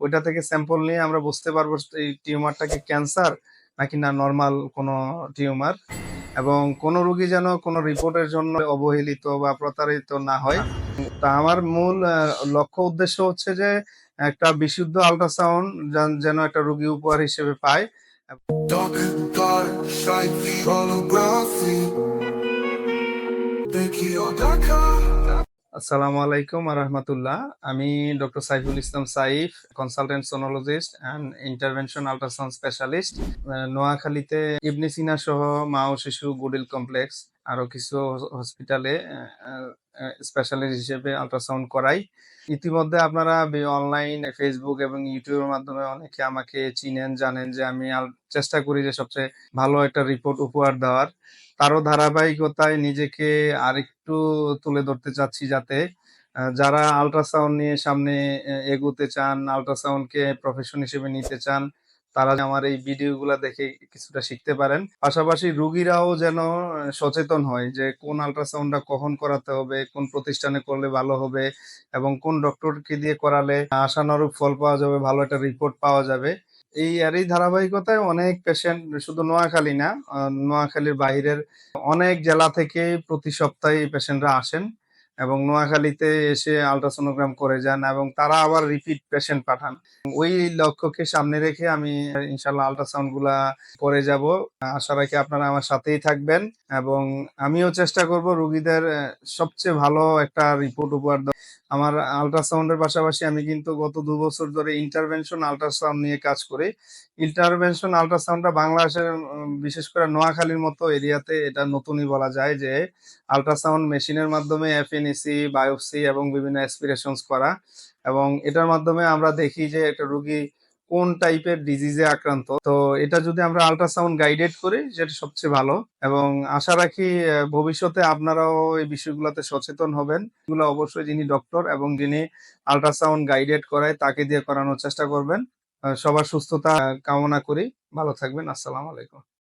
ওইটা থেকে স্যাম্পল নিয়ে আমরা বুঝতে পারব এই টিউমারটা কি ক্যান্সার নাকি না নর্মাল কোনো টিউমার এবং কোনো রোগী যেন কোনো রিপোর্টের জন্য অবহেলিত বা প্রতারিত না হয়। তা আমার মূল লক্ষ্য উদ্দেশ্য হচ্ছে যে একটা বিশুদ্ধ আল্ট্রাসাউন্ড যেন একটা রোগী উপহার হিসেবে পায়। আসসালামু আলাইকুম আর রহমতুল্লাহ। আমি doctor Saiful Islam Saif consultant sonologist and intervention ultrasound specialist নোয়াখালীতে ইবনে সিনা সহ মা ও শিশু গুডিল কমপ্লেক্স। আরও কিছু হসপিটালে স্পেশালিস্ট হিসেবে আল্ট্রাসাউন্ড করাই। ইতিমধ্যে আপনারা অনলাইন ফেসবুক এবং ইউটিউবের মাধ্যমে অনেকে আমাকে চিনেন, জানেন যে আমি চেষ্টা করি যে সবচেয়ে ভালো একটা রিপোর্ট উপহার দেওয়ার। তারও ধারাবাহিকতায় নিজেকে আরেকটু তুলে ধরতে চাচ্ছি যাতে যারা আল্ট্রাসাউন্ড নিয়ে সামনে এগোতে চান আল্ট্রাসাউন্ডকে প্রফেশন হিসেবে নিতে চান তারা আমার এই ভিডিওগুলো দেখে কিছুটা শিখতে পারেন। পাশাপাশি রুগীরাও যেন সচেতন হয় যে কোন আল্ট্রাসাউন্ডটা কখন করাতে হবে, কোন প্রতিষ্ঠানে করলে ভালো হবে এবং কোন ডক্টরকে দিয়ে করালে আশানুরূপ ফল পাওয়া যাবে, ভালো একটা রিপোর্ট পাওয়া যাবে। এই এরই ধারাবাহিকতায় অনেক পেশেন্ট শুধু নোয়াখালী না নোয়াখালীর বাইরের অনেক জেলা থেকে প্রতি সপ্তাহে এই পেশেন্টরা আসেন। এবং নোয়াখালীতে এসে আলট্রাসোনোগ্রাম করে যান এবং তারা আবার রিপিট পেশেন্ট পাঠান ওই লক্ষ্যকে সামনে রেখে আমি ইনশাল্লাহ আলট্রাসাউন্ডগুলা করে যাব আশা রাখি আপনারা আমার সাথেই থাকবেন এবং আমিও চেষ্টা করব রুগীদের সবচেয়ে ভালো একটা রিপোর্ট উপহার। আমার আলট্রাসাউন্ডের পাশাপাশি আমি কিন্তু গত দু বছর ধরে ইন্টারভেনশন আলট্রাসাউন্ড নিয়ে কাজ করি। ইন্টারভেনশন আলট্রাসাউন্ডটা বাংলাদেশের বিশেষ করে নোয়াখালীর মতো এরিয়াতে এটা নতুনই বলা যায় যে আলট্রাসাউন্ড মেশিনের মাধ্যমে এফএনএসি বায়োপসি এবং বিভিন্ন অ্যাসপিরেশনস করা। এবং এটার মাধ্যমে আমরা দেখি যে একটা রোগী কোন টাইপের ডিজিজে আক্রান্ত? তো এটা যদি আমরা আল্ট্রাসাউন্ড গাইডেড করি যেটা সবচেয়ে ভালো। এবং আশা রাখি ভবিষ্যতে আপনারাও এই বিষয়গুলোতে সচেতন হবেন। এগুলো অবশ্যই যিনি ডক্টর এবং যিনি আল্ট্রাসাউন্ড গাইডেড করায়, তাকে দিয়ে করানোর চেষ্টা করবেন। সবার সুস্থতা কামনা করি। ভালো থাকবেন। আসসালামু আলাইকুম।